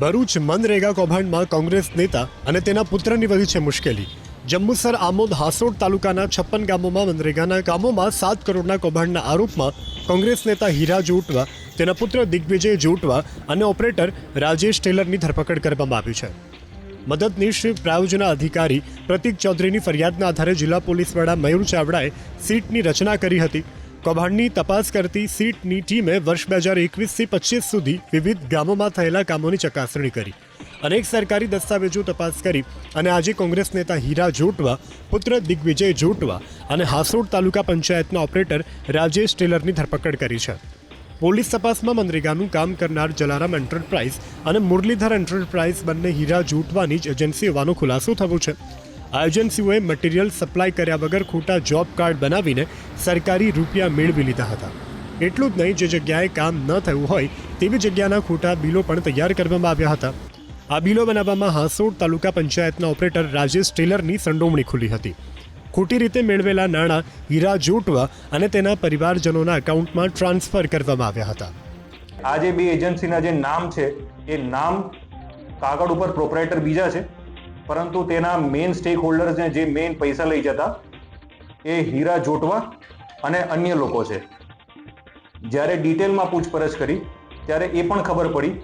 ભરૂચ મનરેગા કૌભાંડમાં કોંગ્રેસ નેતા અને તેના પુત્રની વધી છે મુશ્કેલી. જંબુસર, આમોદ હાસોડ તાલુકાના છપ્પન ગામોમાં મનરેગાના કામોમાં સાત કરોડના કૌભાંડના આરોપમાં કોંગ્રેસ નેતા હીરા જોટવા, તેના પુત્ર દિગ્વિજય જોટવા અને ઓપરેટર રાજેશ ટેલરની ધરપકડ કરવામાં આવી છે. મદદનીશ પ્રાયોજના અધિકારી પ્રતિક ચૌધરીની ફરિયાદના આધારે જિલ્લા પોલીસ વડા મયુર ચાવડાએ સીટની રચના કરી હતી. કૌભાંડની તપાસ કરતી સીટની ટીમે વર્ષ બે હજાર એકવીસથી પચીસ સુધી વિવિધ ગામોમાં થયેલા કામોની ચકાસણી કરી. અનેક સરકારી દસ્તાવેજો તપાસ કરી અને આજે કોંગ્રેસ નેતા હીરા જોટવા, પુત્ર દિગ્વિજય જોટવા અને હાસોડ તાલુકા પંચાયતના ઓપરેટર રાજેશ ટેલરની ધરપકડ કરી છે. પોલીસ તપાસમાં મનરેગાનું કામ કરનાર જલારામ એન્ટરપ્રાઇઝ અને મુરલીધર એન્ટરપ્રાઇઝ બંને હીરા જૂટવાની જ એજન્સી હોવાનો ખુલાસો થયો છે. આ એજન્સીઓએ મટીરિયલ સપ્લાય કર્યા વગર ખોટા જોબ કાર્ડ બનાવીને સરકારી રૂપિયા મેળવી લીધા હતા. એટલું જ નહીં, જે જગ્યાએ કામ ન થયું હોય, તેવી જગ્યાના ખોટા બિલો પણ તૈયાર કરવામાં આવ્યા હતા. આ બિલો બનાવવામાં હાંસોડ તાલુકા પંચાયતના ઓપરેટર રાજેશ ટેલરની સંડોવણી ખુલી હતી. ખોટી રીતે મેળવેલા નાણાં, હીરા જોટવા અને તેના પરિવારજનોના એકાઉન્ટમાં ટ્રાન્સફર કરવામાં આવ્યા હતા. આ જે બે એજન્સીના જે નામ છે, એ નામ કાગળ ઉપર પ્રોપરેટર બીજા છે. પરંતુ તેના મેઇન સ્ટેક હોલ્ડર્સને જે મેઇન પૈસા લઈ જતા, એ હીરા જોટવા અને અન્ય લોકો છે. જ્યારે ડિટેલમાં પૂછપરછ કરી, ત્યારે એ પણ ખબર પડી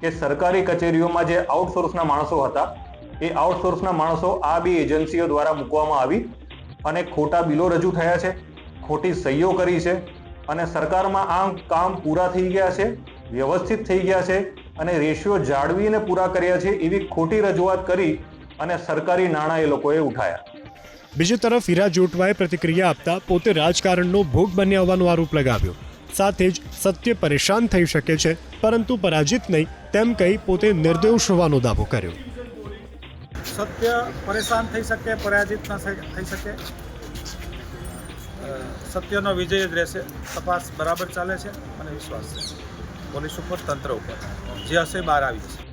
કે સરકારી કચેરીઓમાં જે આઉટસોર્સના માણસો હતા, એ આઉટસોર્સના માણસો આ બે એજન્સીઓ દ્વારા મૂકવામાં આવી અને ખોટા બિલો રજૂ થયા છે, ખોટી સહીઓ કરી છે અને સરકારમાં આ કામ પૂરા થઈ ગયા છે, વ્યવસ્થિત થઈ ગયા છે અને રેશિયો જાળવીને પૂરા કર્યા છે એવી ખોટી રજૂઆત કરી અને સરકારી નાણાં એ લોકોએ ઉઠાયા. બીજી તરફ હીરા જોટવાએ પ્રતિક્રિયા આપતા પોતે રાજકારણનો ભોગ બન્યા હોવાનો આરોપ લગાવ્યો. સાથે જ સત્ય પરેશાન થઈ શકે છે પરંતુ પરાજિત નહીં તેમ કહી પોતે નિર્દોષ હોવાનો દાવો કર્યો. સત્ય પરેશાન થઈ શકે પરાજિત ન થઈ શકે? સત્યનો વિજય જ રહેશે. તપાસ બરાબર ચાલે છે અને વિશ્વાસ છે. પોલીસ ઉપર તંત્ર ઉપર. જે હશે બહાર આવી જશે.